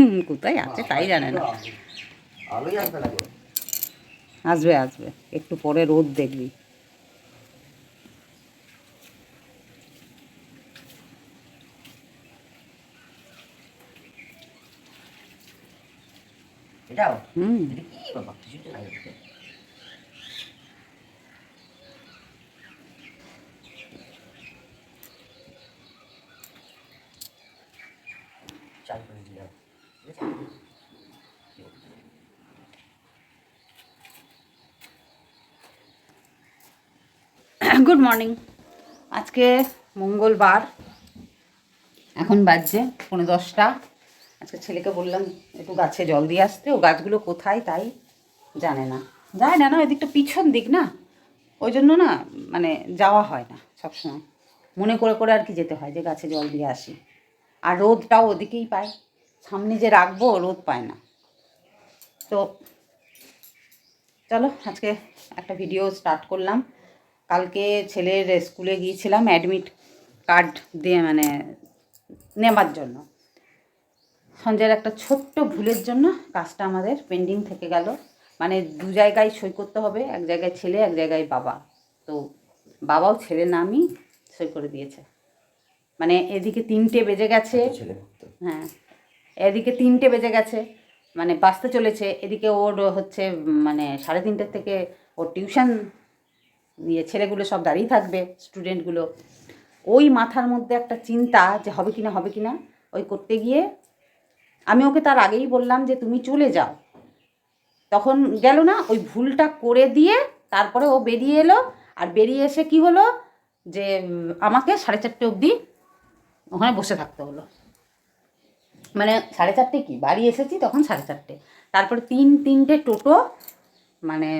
কোথায় আছে তাই জানে না। আসবে আসবে একটু পরে রোদ দেখবি। হুম এটা কি বাবা কিছুই তো নাই এটাতে। চাল করে দিলাম ঠিক আছে? গুড মর্নিং আজকে মঙ্গলবার। এখন বাজছে পনেরো দশটা। আজকে ছেলেকে বললাম, একটু গাছে জল দিয়ে আসতে। ও গাছগুলো কোথায় তাই জানে না। যায় না না ওই দিকটা পিছন দিক না। ওই জন্য না মানে যাওয়া হয় না সবসময়। মনে করে করে আর কি যেতে হয় যে গাছে জল দিয়ে আসি। আর রোদটাও ওদিকেই পায়। সামনে যে রাখব রোদ পায় না। তো চলো, আজকে একটা ভিডিও স্টার্ট করলাম। কালকে ছেলের স্কুলে গিয়েছিলাম অ্যাডমিট কার্ড দিয়ে মানে নেবার জন্য। সঞ্জয়ের একটা ছোট্ট ভুলের জন্য কাজটা আমাদের পেন্ডিং থেকে গেল। মানে দু জায়গায় সই করতে হবে এক জায়গায় ছেলে এক জায়গায় বাবা। তো বাবাও ছেলে নামই সই করে দিয়েছে। মানে এদিকে তিনটে বেজে গেছে। হ্যাঁ এদিকে তিনটে বেজে গেছে। মানে বাঁচতে চলেছে। এদিকে ওর হচ্ছে মানে সাড়ে তিনটের থেকে ওর টিউশন দিয়ে ছেলেগুলো সব দাঁড়িয়ে থাকবে স্টুডেন্টগুলো ওই মাথার মধ্যে একটা চিন্তা যে হবে কি না হবে কি না ওই করতে গিয়ে আমি ওকে তার আগেই বললাম যে তুমি চলে যাও। তখন গেল না, ওই ভুলটা করে দিয়ে তারপরে ও বেরিয়ে এলো। আর বেরিয়ে এসে কি হলো? যে আমাকে সাড়ে চারটে অবধি ওখানে বসে থাকতে হলো। মানে সাড়ে চারটে কি? বাড়ি এসেছি তখন সাড়ে চারটে। তারপরে তিন, তিনটে টোটো মানে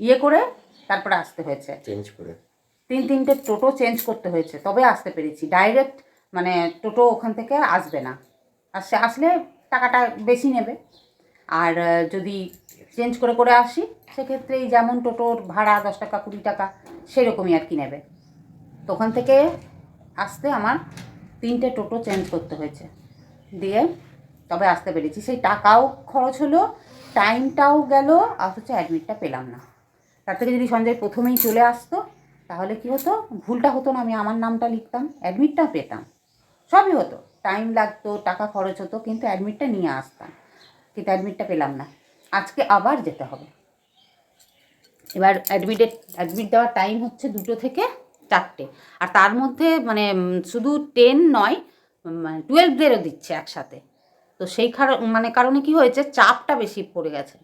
ইয়ে করে তারপরে আসতে হয়েছে। চেঞ্জ করে। তিন তিনটে টোটো চেঞ্জ করতে হয়েছে তবে আসতে পেরেছি। ডাইরেক্ট মানে টোটো ওখান থেকে আসবে না। আর সে আসলে টাকাটা বেশি নেবে। আর যদি চেঞ্জ করে করে আসি সেক্ষেত্রে এই যেমন টোটোর ভাড়া দশ টাকা কুড়ি টাকা সেরকমই আর কি নেবে। তো ওখান থেকে আসতে আমার তিনটে টোটো চেঞ্জ করতে হয়েছে। দিয়ে তবে আসতে পেরেছি। সেই টাকাও খরচ হলো টাইমটাও গেল অথচ অ্যাডমিটটা পেলাম না। তার থেকে যদি সঞ্জয় প্রথমেই চলে আসতো, তাহলে কি হতো? ভুলটা হতো না, আমি আমার নামটা লিখতাম অ্যাডমিটটা পেতাম। সবই হতো। টাইম লাগতো, টাকা খরচ হতো, কিন্তু অ্যাডমিটটা নিয়ে আসতাম। কিন্তু অ্যাডমিটটা পেলাম না। আজকে আবার যেতে হবে। এবার অ্যাডমিটের অ্যাডমিট দেওয়ার টাইম হচ্ছে দুটো থেকে চারটে। আর তার মধ্যে মানে শুধু টেন নয় মানে টুয়েলভদেরও দিচ্ছে একসাথে। তো সেই কারণ মানে কারণে কি হয়েছে? চাপটা বেশি পড়ে গেছে।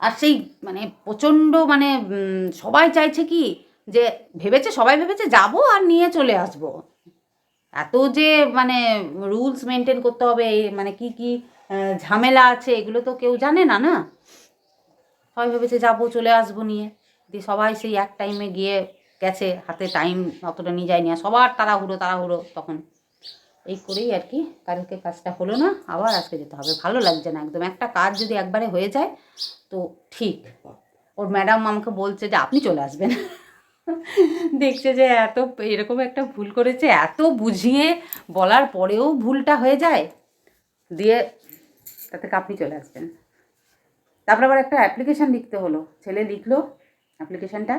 আর সেই মানে প্রচণ্ড মানে সবাই চাইছে কি যে ভেবেছে, সবাই ভেবেছে যাব আর নিয়ে চলে আসব। এত যে মানে রুলস মেনটেন করতে হবে মানে কি কি ঝামেলা আছে, এগুলো তো কেউ জানে না না? সবাই ভেবেছে যাব, চলে আসব নিয়ে। দিয়ে সবাই সেই এক টাইমে গিয়ে গেছে, হাতে টাইম অতটা নিয়ে যায়নি। আর সবার তাড়াহুড়ো তাড়াহুড়ো তখন। এই করেই আর কি কালকে কাজটা হলো না, আবার আজকে যেতে হবে। ভালো লাগছে না একদম। একটা কাজ যদি একবারে হয়ে যায়, তো ঠিক। ওর ম্যাডাম আমাকে বলছে যে, আপনি চলে আসবেন। দেখছে যে এত এরকম একটা ভুল করেছে, এত বুঝিয়ে বলার পরেও ভুলটা হয়ে যায়। দিয়ে তাতে আপনি চলে আসবেন। তারপরে আবার একটা অ্যাপ্লিকেশান লিখতে হলো। ছেলে লিখলো অ্যাপ্লিকেশানটা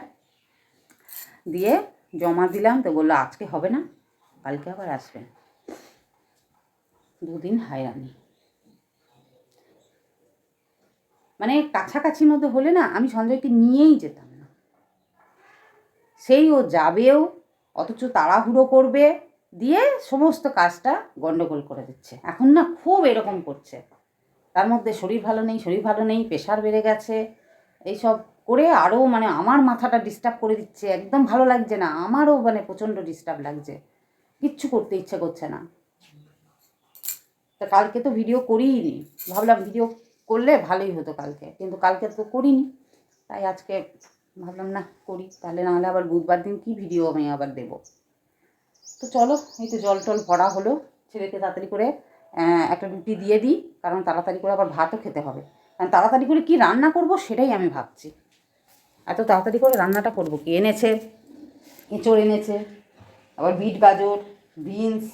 দিয়ে জমা দিলাম, তো বলল, আজকে হবে না, কালকে আবার আসবেন। দুদিন হায়রানি। মানে কাছাকাছির মধ্যে হলে না আমি সঞ্জয়কে নিয়েই যেতাম না। সেই ও যাবেও, অথচ তাড়াহুড়ো করবে, দিয়ে সমস্ত কাজটা গন্ডগোল করে দিচ্ছে। এখন না খুব এরকম করছে। তার মধ্যে শরীর ভালো নেই, শরীর ভালো নেই, প্রেশার বেড়ে গেছে। এইসব করে আরও মানে আমার মাথাটা ডিস্টার্ব করে দিচ্ছে। একদম ভালো লাগছে না, আমারও মানে প্রচণ্ড ডিস্টার্ব লাগছে। কিচ্ছু করতে ইচ্ছে করছে না। তা কালকে তো ভিডিও করিই নি। ভাবলাম ভিডিও করলে ভালোই হতো কালকে, কিন্তু কালকে তো করিনি। তাই আজকে ভাবলাম, না, করি। তাহলে নাহলে আবার বুধবার দিন কি ভিডিও আমি আবার দেবো? তো চলো, এই তো জল টল ভরা হলো। ছেলেকে তাড়াতাড়ি করে একটা রুটি দিয়ে দিই, কারণ তাড়াতাড়ি করে আবার ভাতও খেতে হবে। কারণ তাড়াতাড়ি করে কি রান্না করব সেটাই আমি ভাবছি। এত তাড়াতাড়ি করে রান্নাটা করব কি এনেছে? এঁচড় এনেছে, আবার বিট গাজর, বিনস,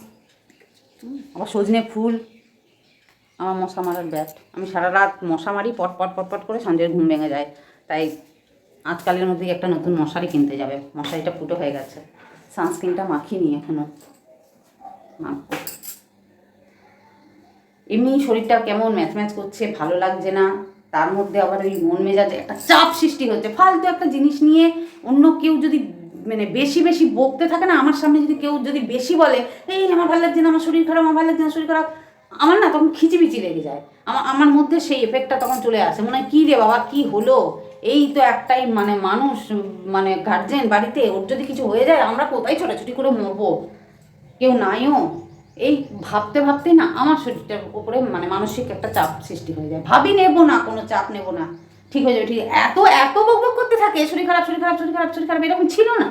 আবার সজনে ফুল। আমার মশা মারার ব্যাট। আমি সারা রাত মশা মারি, পট পট পট পট করে সঞ্জয়ের ঘুম ভেঙে যায়। তাই আজকালের মধ্যেই একটা নতুন মশারি কিনতে যাবে। মশারিটা ফুটো হয়ে গেছে। সানস্ক্রিনটা মাখিনি এখনও মাখবো। এমনি শরীরটা কেমন, ম্যাচ ম্যাচ করছে, ভালো লাগছে না? তার মধ্যে আবার ওই মন মেজাজে, একটা চাপ সৃষ্টি হচ্ছে। ফালতু একটা জিনিস নিয়ে অন্য কেউ যদি মানে বেশি বেশি বকতে থাকে না, আমার সামনে যদি কেউ যদি বেশি বলে, এই, আমার ভালো লাগছে না, আমার শরীর খারাপ, আমার ভালো লাগছে না, শরীর খারাপ। আমার না তখন খিচিবিচি লেগে যায়। আমার আমার মধ্যে সেই এফেক্টটা তখন চলে আসে। মনে হয়, কী রে বাবা, কী হলো? এই তো একটাই মানে মানুষ মানে গার্জেন বাড়িতে, ওর যদি কিছু হয়ে যায়, আমরা কোথায় ছোটাছুটি করে মরবো? কেউ নাইও? এই ভাবতে ভাবতে না আমার শরীরটার উপরে মানে মানসিক একটা চাপ সৃষ্টি হয়ে যায়। ভাবি নেব না, কোনো চাপ নেব না। ঠিক হয়ে যাবে, ঠিক এত এত বক বক করতে থাকে, শরীর খারাপ শরীর খারাপ শরীর খারাপ শরীর খারাপ, এরকম ছিল না।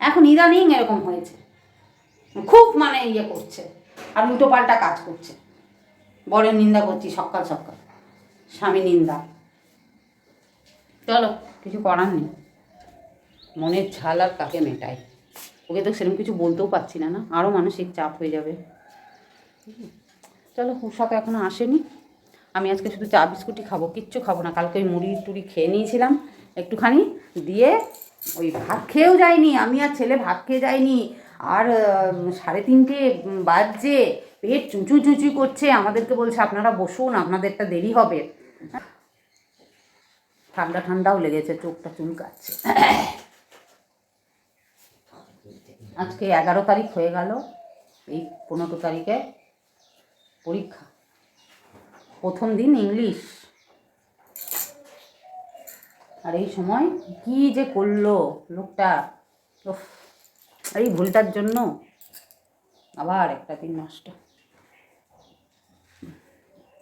এখন ইদানিং এরকম হয়েছে। খুব মানে ইয়ে করছে। আর উল্টো পাল্টা কাজ করছে। বরের নিন্দা করছি সকাল সকাল। স্বামী নিন্দা। চলো, কিছু করার নেই। মনের ঝাল আর কাকে মেটায়? ওকে তো সেরকম কিছু বলতেও পারছি না না আরও মানসিক চাপ হয়ে যাবে। চলো তো এখনও আসেনি। আমি আজকে শুধু চা, বিস্কুটই খাব, কিচ্ছু খাব না। কালকে ওই মুড়ি টুড়ি খেয়ে নিয়েছিলাম একটুখানি, দিয়ে ওই ভাত খেয়েও যায়নি আমি আর ছেলে ভাত খেয়ে যায়নি আর সাড়ে তিনটে বাজছে। পেট চুঁচু চুঁচু করছে, আমাদেরকে বলছে, আপনারা বসুন, আপনাদেরটা দেরি হবে। ঠান্ডা ঠান্ডাও লেগেছে, চোখটা চুলকাচ্ছে। আজকে এগারো তারিখ হয়ে গেল, এই পনেরো তারিখে পরীক্ষা। প্রথম দিন ইংলিশ। আর এই সময় কি যে করল লোকটা এই ভুলটার জন্য আবার একটা দিন নষ্ট।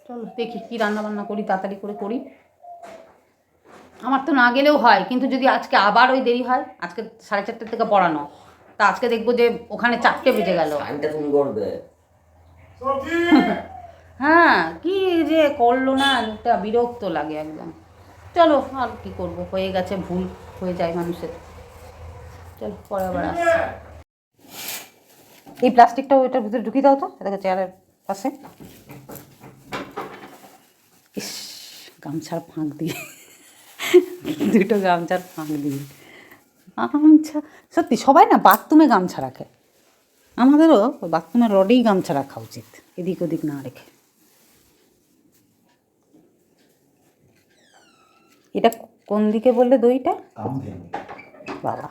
চলো দেখি কী রান্না বান্না করি তাড়াতাড়ি করে করি। আমার তো না গেলেও হয় কিন্তু যদি আজকে আবার ওই দেরি হয় আজকে সাড়ে চারটে থেকে পড়ানো। তা আজকে দেখব যে ওখানে চারটে বেজে গেল। হ্যাঁ কি যে করল না লোকটা বিরক্ত লাগে একদম। চলো আর কি করব হয়ে গেছে ভুল হয়ে যায় মানুষের। চলো পরে আবার আসছি। এই প্লাস্টিকটা ওইটার ভিতরে ঢুকিয়ে দাও তো এটাকে চেয়ারের পাশে। গামছার ফাঁক দিয়ে। দুটো গামছার ফাঁক দিয়ে। গামছা সত্যি সবাই না বাথরুমে গামছা রাখে। আমাদেরও বাথরুমের রডেই গামছা রাখা উচিত এদিক ওদিক না রেখে। এটা কোন দিকে বললে দইটা? বাবা।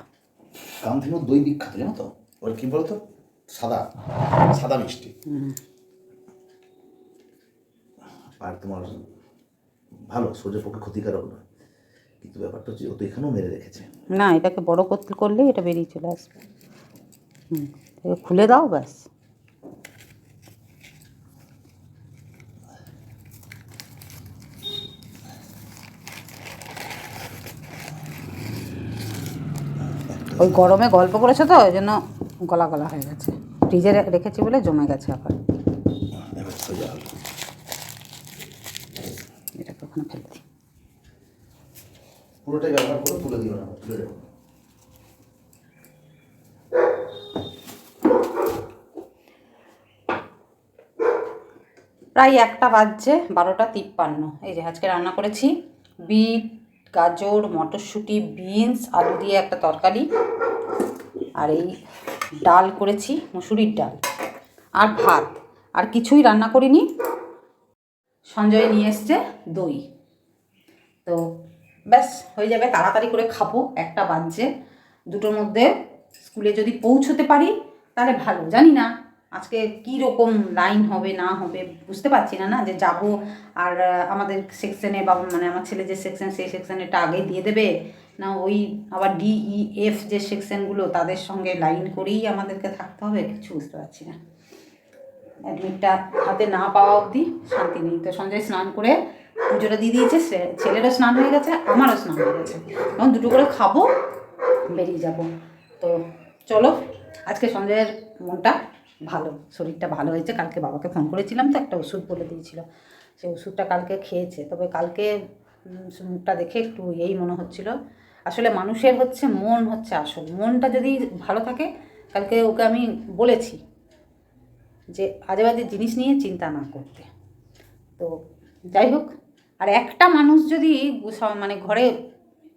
কামধেনু দই বিখ্যাত জানো তো? ওর কি বলতো? সাদা। সাদা মিষ্টি। আর তোমার ভালো, শরীরের পক্ষে ক্ষতিকারক নয়। কিন্তু ব্যাপারটা হচ্ছে ও তো এখানেও মেরে রেখেছে। না, এটাকে বড় করতে করলে এটা বেরিয়ে চলে আসবে। হুম খুলে দাও, ব্যাস। ওই গরমে গল্প করেছ তো? ওই জন্য গলা গলা হয়ে গেছে। ফ্রিজে রেখেছি বলে জমে গেছে আবার এবার সোজা হলো এটাকে ওখানে ফেলে দিই পুরোটাই ব্যবহার করে তুলে দিও না তুলে দেবো প্রায় একটা বাজছে, বারোটা তিপ্পান্ন। এই যে আজকে রান্না করেছি, বিট, গাজর, মটরশুঁটি, বিনস, আলু দিয়ে একটা তরকারি, আর এই ডাল করেছি, মুসুরির ডাল, আর ভাত। আর কিছুই রান্না করিনি। সঞ্জয় নিয়ে এসছে দই। তো ব্যাস, হয়ে যাবে, তাড়াতাড়ি করে খাব, একটা বাজছে। দুটোর মধ্যে স্কুলে যদি পৌঁছতে পারি, তাহলে ভালো, জানি না। আজকে কী রকম লাইন হবে, না হবে, বুঝতে পারছি না না, যে যাব আর আমাদের সেকশনে বা মানে আমার ছেলে যে সেকশন সেই সেকশনেটা আগে দিয়ে দেবে। না, ওই আবার ডি ই এফ যে সেকশনগুলো তাদের সঙ্গে লাইন করেই আমাদেরকে থাকতে হবে, কিছু বুঝতে পারছি না। অ্যাডমিটটা হাতে না পাওয়া অবধি শান্তি নেই। তো সঞ্জয়, স্নান করে পুজোটা দিয়ে দিয়েছে ছেলেরও স্নান হয়ে গেছে, আমারও স্নান হয়ে গেছে। এখন দুটো করে খাব, বেরিয়ে যাব। তো চলো, আজকে সঞ্জয়ের মনটা ভালো, শরীরটা ভালো হয়েছে। কালকে বাবাকে ফোন করেছিলাম তো, একটা ওষুধ বলে দিয়েছিল। সেই ওষুধটা কালকে খেয়েছে। তবে কালকে মুখটা দেখে একটু এই মনে হচ্ছিল। আসলে মানুষের হচ্ছে মন হচ্ছে আসল। মনটা যদি ভালো থাকে, কালকে ওকে আমি বলেছি যে আজে বাজে জিনিস নিয়ে চিন্তা না করতে। তো যাই হোক আর একটা মানুষ যদি মানে ঘরে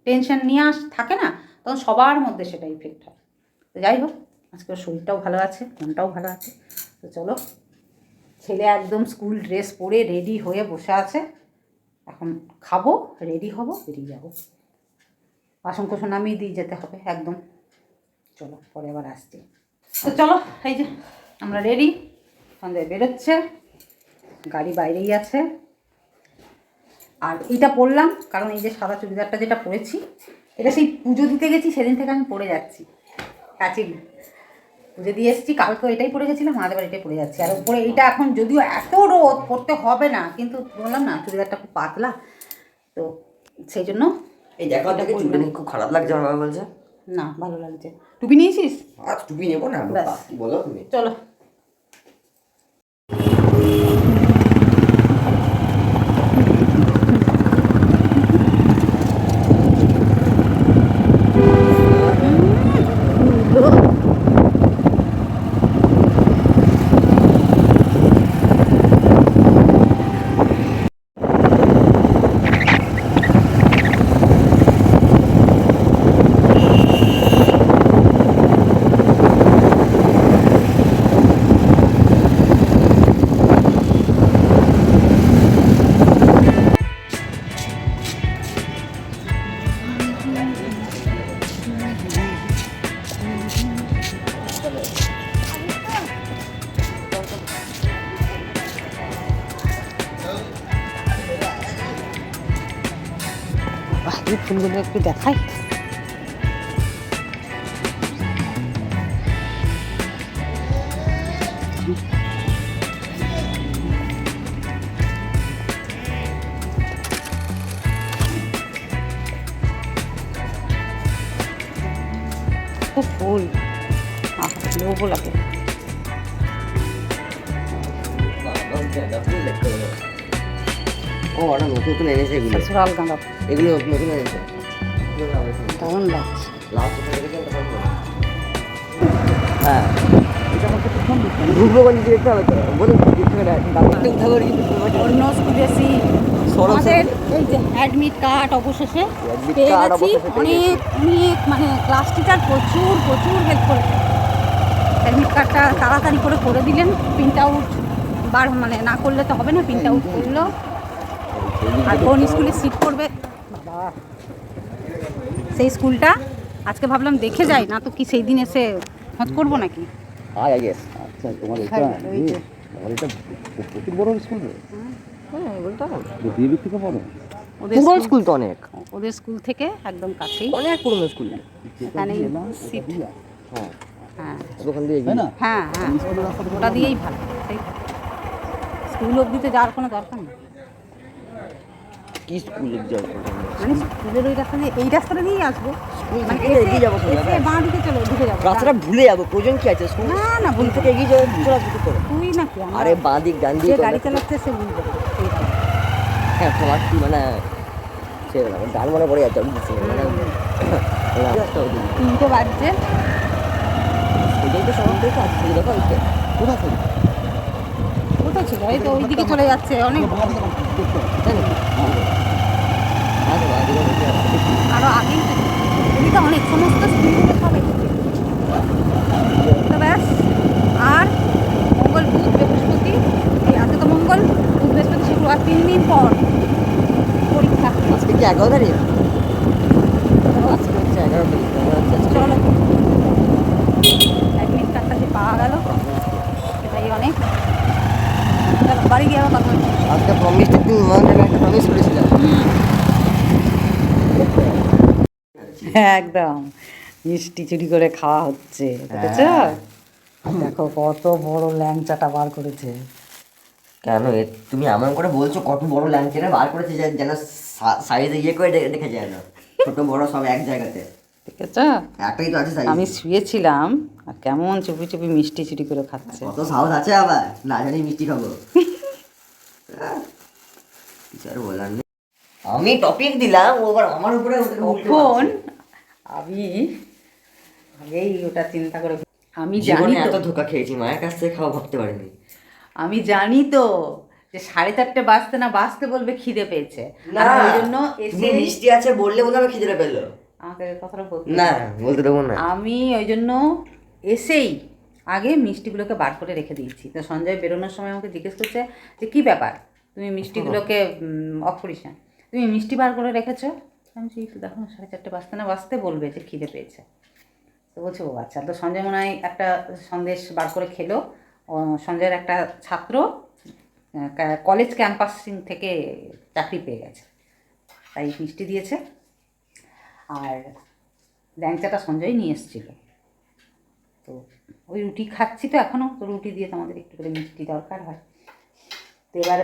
টেনশন নিয়ে আস, থাকে না, তখন সবার মধ্যে সেটা ইফেক্ট হয়। তো যাই হোক, আজকে শরীরটাও ভালো আছে, মনটাও ভালো আছে। তো চলো, ছেলে একদম স্কুল ড্রেস পরে রেডি হয়ে বসে আছে। এখন খাব রেডি হব, বেরিয়ে যাব। বাসন কোসন নামিয়ে দিয়ে যেতে হবে, একদম। চলো, পরে আবার আসছি। তো চলো, এই যে, আমরা রেডি সঞ্জয় বেরোচ্ছে, গাড়ি বাইরেই আছে। আর এইটা পরলাম কারণ এই যে সাদা চুড়িদারটা যেটা পরেছি এটা সেই পুজো দিতে গেছি সেদিন থেকে আমি পরে যাচ্ছি। কাচিন পুজো দিয়ে এসেছি কালকে এটাই পরে গেছিলাম আমাদের বাড়ি এটাই পরে যাচ্ছি। আর উপরে এইটা এখন যদিও এত রোদ পরতে হবে না কিন্তু বললাম না চুড়িদারটা খুব পাতলা। তো সেই জন্য এই দেখো দেখে খুব খারাপ লাগছে আমার বলছে। না ভালো লাগছে। টুপি নিয়েছিস? আজ টুপি নেব না বলো তুমি। চলো। ফুল লোভও লাগে। ও ওরা নতুন নতুন এনেছে এগুলো। সসুরাল গাঁদা। এগুলো নতুন এনেছে। দারুণ লাগছে। হ্যাঁ। রূপগঞ্জ দেখতে হবে তো বলুন অন্য সরস্বতী- আমাদের এই যে অ্যাডমিট কার্ড অবশেষে পেয়ে গেছি। অনেক অনেক মানে ক্লাস টিচার প্রচুর প্রচুর হেল্প করেছে। অ্যাডমিট কার্ডটা তাড়াতাড়ি করে করে দিলেন। প্রিন্ট আউট বার মানে না করলে তো হবে না প্রিন্ট আউট করল। আর কোন স্কুলে সিট করবে? সেই স্কুলটা? আজকে ভাবলাম দেখে যাই না তো কি সেই দিন এসে হত করব নাকি? আচ্ছা তোমার এটা হ্যাঁ, ওই যে। তোমার এটা বড় স্কুল হবে বিয়ে থেকে ওদের পুরনো স্কুল তো অনেক। ওদের স্কুল থেকে একদম কাছেই। অনেক পুরনো স্কুল। এখানে সিট হ্যাঁ। হ্যাঁ ওখান দিয়ে হ্যাঁ হ্যাঁ। ওটা দিয়েই ভালো। স্কুল অবধিতে যাওয়ার কোনো দরকার নেই। কি স্কুল মানে স্কুলের ওই রাস্তা দিয়ে এই রাস্তাটা দিয়েই আসব। মানে এগিয়ে যাব এসে বাঁ দিকে চলে ঢুকে যাব। রাস্তাটা ভুলে যাব। প্রয়োজন কি আছে? স্কুল না না ভুল থেকে এগিয়ে যাব চলে আসব তুই নাকি আমরা- আরে বাঁ দিক ডান দিক যে গাড়ি চালাচ্ছে সে এইটা। হ্যাঁ তোমার কি মানে সে ডান মনে পড়ে যাচ্ছে আমি। তিনটে বাজছে এটাই তো সব দেখো আজকে দেখো ওইটা কোথা থেকে কোথায় ছিল তো ওইদিকে চলে যাচ্ছে অনেক অনেক সমস্ত ব্যাস আর মঙ্গল বুধ বৃহস্পতি এই আজকে তো মঙ্গল, বুধ বৃহস্পতি শুক্রবার তিন দিন পর আজকে কি এগারো তারিখ? আজকে হচ্ছে এগারো তারিখ হচ্ছে আজকে। চলো অ্যাডমিট কার্ডটা যে পাওয়া গেল? সেটাই অনেক। বাড়ি গিয়ে আবার কথা আজকে প্রমিসটা একদিন মনে একটা প্রমিস করেছিলাম একদম। মিষ্টি চুরি করে খাওয়া হচ্ছে দেখেছ? দেখো কত বড় ল্যাংচাটা বার করেছে। কেন? তুমি এমন করে বলছো কত বড় ল্যাংচাটা বার করেছে যেন সাইজে ইয়ে করে যায় না ছোট বড় সব এক জায়গাতে। দেখেছ? একটাই তো আছে সাইজ আমি শুয়েছিলাম আর কেমন চুপি চুপি মিষ্টি চুরি করে খাচ্ছে। কত সাহস আছে আবার না জানি মিষ্টি খাব। কিছু আর বলার নেই। আমি টপিক দিলাম ও আবার আমার উপরে। আমি ওটা চিন্তা করে আমি জানি এত ধোকা খেয়েছি মায়ের কাছ থেকে খাওয়া ভাবতে পারিনি। আমি জানি তো যে সাড়ে চারটে বাজতে না বাজতে বলবে খিদে পেয়েছে। না ওই জন্য এসে মিষ্টি আছে বললে মনে হবে খিদে পেল। আমাকে কথাটা বলতে না বলতে দেবো না। আমি ওই জন্য এসেই আগে মিষ্টিগুলোকে বার করে রেখে দিয়েছি। তো সঞ্জয় বেরোনোর সময় আমাকে জিজ্ঞেস করছে যে কী ব্যাপার? তুমি মিষ্টিগুলোকে অফ করিস না। তুমি মিষ্টি বার করে রেখেছো? আমি একটু দেখো সাড়ে চারটে বাজতে না বাজতে বলবে যে খিদে পেয়েছে। তো বলছে ও আচ্ছা। তো সঞ্জয় মনে হয় একটা সন্দেশ বার করে খেলো। সঞ্জয়ের একটা ছাত্র কলেজ ক্যাম্পাসিং থেকে চাকরি পেয়ে গেছে। তাই মিষ্টি দিয়েছে। আর ল্যাংচাটা সঞ্জয় নিয়ে এসেছিল। তো ওই রুটি খাচ্ছি তো এখনও তো রুটি দিয়ে তো আমাদের একটু করে মিষ্টি দরকার হয়। তো এবার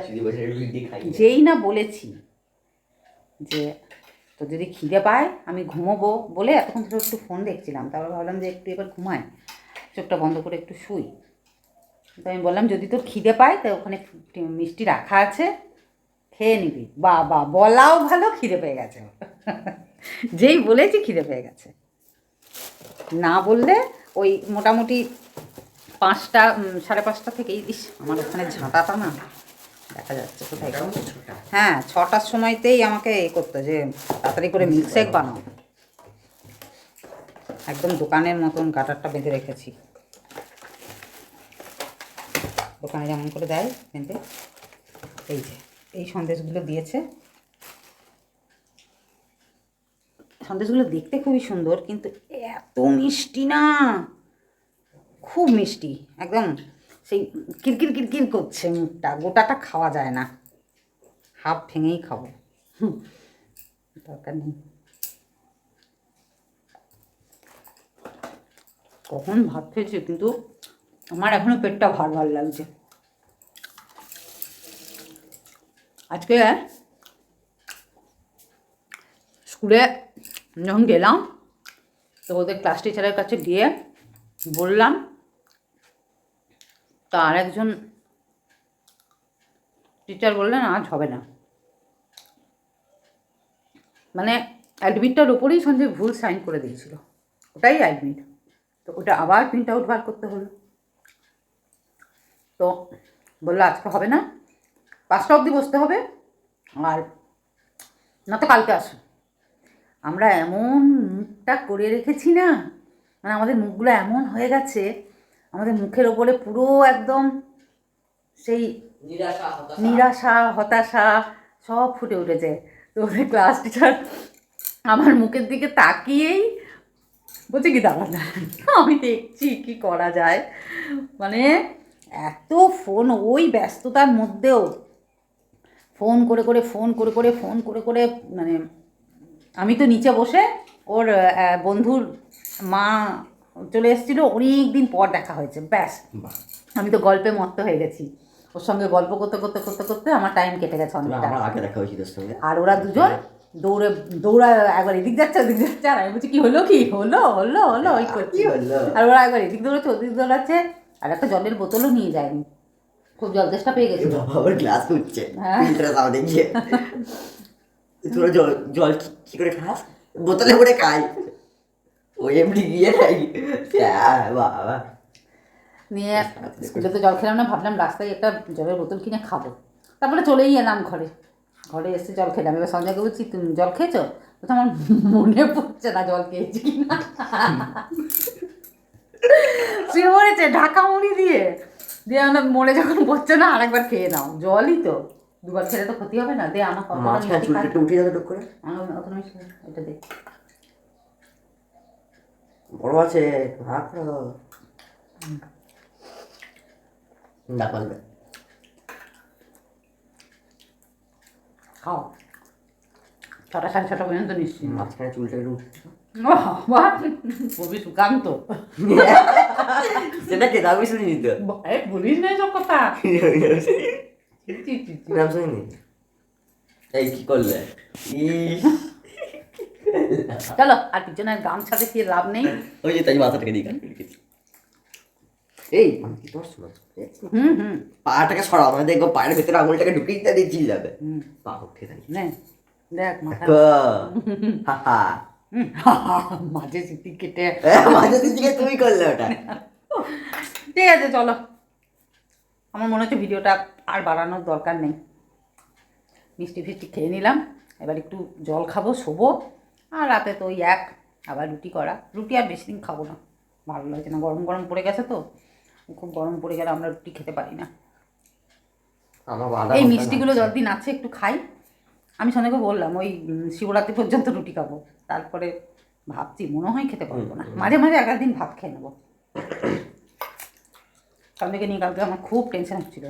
যেই না বলেছি যে তো যদি খিদে পায় আমি ঘুমোবো বলে এতক্ষণ ধরে একটু ফোন দেখছিলাম। তারপর ভাবলাম যে একটু এবার ঘুমাই। চোখটা বন্ধ করে একটু শুই। তো আমি বললাম যদি তোর খিদে পায় তো ওখানে মিষ্টি রাখা আছে খেয়ে নিবি। বা বা বলাও ভালো খিদে পেয়ে গেছে। যেই বলেছি খিদে পেয়ে গেছে। না বললে ওই মোটামুটি পাঁচটা সাড়ে পাঁচটা থেকে ইস আমার ওখানে ঝাঁটাটা না দেখা যাচ্ছে কোথায় হ্যাঁ ছটার সময়তেই আমাকে এ করতো যে তাড়াতাড়ি করে মিল্কশেক বানাও। একদম দোকানের মতন কাটারটা বেঁধে রেখেছি। দোকানে যেমন করে দেয় বেঁধে এই যে, এই সন্দেশগুলো দিয়েছে। সন্দেশগুলো দেখতে খুবই সুন্দর, কিন্তু এত মিষ্টি না! খুব মিষ্টি, একদম। সেই কিরকির কিরকির করছে মুখটা, গোটাটা খাওয়া যায় না। হাফ ভেঙেই খাব। দরকার নেই। কখন ভাত খেয়েছে, কিন্তু আমার এখনও পেটটা ভার ভার লাগছে। আজকে স্কুলে যখন গেলাম, তো ওদের ক্লাস টিচারের কাছে গিয়ে বললাম তা আরেকজন টিচার বললেন, আজ হবে না। মানে অ্যাডমিটটার উপরেই সঞ্জয় ভুল সাইন করে দিয়েছিল। ওটাই অ্যাডমিট তো ওটা আবার প্রিন্ট আউট বার করতে হলো। তো বলল, আজকে হবে না। পাঁচটা অবধি বসতে হবে। আর না তো কালকে আসো। আমরা এমন মুখটা করে রেখেছি না মানে আমাদের মুখগুলো এমন হয়ে গেছে আমাদের মুখের ওপরে পুরো একদম সেই নিরাশা হতাশা। সব ফুটে উঠেছে। তো ওদের ক্লাস টিচার আমার মুখের দিকে তাকিয়েই বলছে কি দাঁড়া আমি দেখছি কি করা যায়। মানে এত ফোন ওই ব্যস্ততার মধ্যেও ফোন করে করে ফোন করে করে ফোন করে করে মানে আমি তো নিচে বসে ওর বন্ধুর মা চলে এসেছিল অনেক দিন পর দেখা হয়েছে ব্যাস। আমি তো গল্পে মত্ত হয়ে গেছি। ওর সঙ্গে গল্প করতে করতে করতে করতে আমার টাইম কেটে গেছে অনেকটা। আগে দেখা হয়েছিল আর ওরা দুজন দৌড়ে দৌড়া একবার এদিক যাচ্ছে ওদিক যাচ্ছে আর আমি বলছি কি হলো কি? হলো হলো হলো ওই করছি। আর ওরা একবার এদিক দৌড়াচ্ছে ওদিক দৌড়াচ্ছে আর একটা জলের বোতলও নিয়ে যায়নি। খুব জল তেষ্টা পেয়ে গেছিল বাবা আবার গ্লাস হ্যাঁ। ফিল্টার সামনে গিয়ে। তোরা জল জল কি- করে খাস? বোতলে করে খাই। ও এমনি গিয়ে খাই। হ্যাঁ, বাবা। নিয়ে স্কুলে তো জল খেলাম না ভাবলাম রাস্তায় একটা জলের বোতল কিনে খাব। তারপরে চলেই এলাম ঘরে। ঘরে এসে জল খেলাম। এবার সঞ্জয়কে বলছি তুমি জল খেয়েছো? তো আমার মনে পড়ছে না জল খেয়েছি কিনা। শুয়ে পড়েছে ঢাকা মুড়ি দিয়ে। দিয়ে আমরা মনে যখন পড়ছে না আরেকবার খেয়ে নাও। জলই তো। দুবার খেলে তো ক্ষতি হবে না। দে আমার। একটু উঠিয়ে যাবে টুক করে। এটা দে। বড় আছে ভাগ করো। না পারবে। খাও। ছটা সাড়ে ছটা পর্যন্ত নিশ্চিত মাঝখানে চুলটা একটু উঠে- বাহ খুবই সুকান্ত। সেটা কে দাবি শুনি তো আরে বলিস না সব কথা। নাম শুনিনি এই কি করলে চলো আর পিছনের গামছা দেখিয়ে লাভ নেই ওই যে তাই মাথাটাকে রেখেছি এই কি শোনা হুম হুম পাটাকে সরাও মানে দেখব পায়ের ভেতরে আঙুলটাকে ঢুকিয়ে দিতে দিয়ে যাবে হুম পা উঠে থাকি দেখ মাথা মাঝে স্মৃতি কেটে মাঝে দিকে তুমি করলে ওটা। ঠিক আছে চলো। আমার মনে হচ্ছে ভিডিওটা আর বাড়ানোর দরকার নেই। মিষ্টি ফিষ্টি খেয়ে নিলাম। এবার একটু জল খাব শোবো। আর রাতে তো ওই এক আবার রুটি করা। রুটি আর বেশি দিন খাব না। ভালো লাগছে না। গরম গরম পড়ে গেছে তো। খুব গরম পড়ে গেলে আমরা রুটি খেতে পারি না। এই। মিষ্টিগুলো যতদিন আছে একটু খাই। আমি সন্ধ্যাকে বললাম ওই শিবরাত্রি পর্যন্ত রুটি খাব। তারপরে ভাবছি মনে হয় খেতে পারব না। মাঝে মাঝে এক দিন ভাত খেয়ে নেব। সন্ধ্যাকে নিয়ে কালকে আমার খুব টেনশন হচ্ছিল।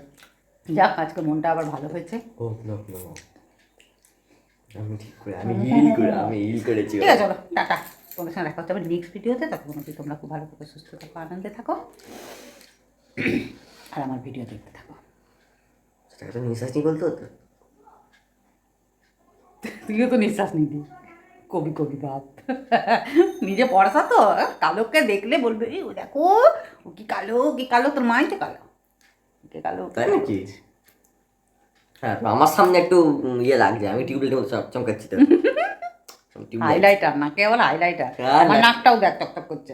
যাক আজকে মনটা আবার ভালো হয়েছে। আমি ঠিক করে আমি হিল করে আমি হিল করেছি। ঠিক আছে চলো টাটা। তোমাদের সঙ্গে দেখা হচ্ছে আবার নেক্সট ভিডিওতে ততক্ষণ অবধি তোমরা খুব ভালো থাকো সুস্থ থাকো আনন্দে থাকো। আর আমার ভিডিও দেখতে থাকো। সেটাকে তো নিঃশ্বাস নিয়ে বলতে হতো। তুইও তো নিঃশ্বাস নিবি। কবি কবি ভাব নিজে পড়াশা তো কালোকে দেখলে বলবে ও দেখো ও কি কালো কি কালো তোর মাই তো কালো। কে কালো তাই নাকি? হ্যাঁ আমার সামনে একটু ইয়ে লাগছে আমি টিউবলাইটের মতো চমকাচ্ছি তো। হাইলাইটার না কেবল হাইলাইটার আমার নাকটাও দেখ টক টক করছে।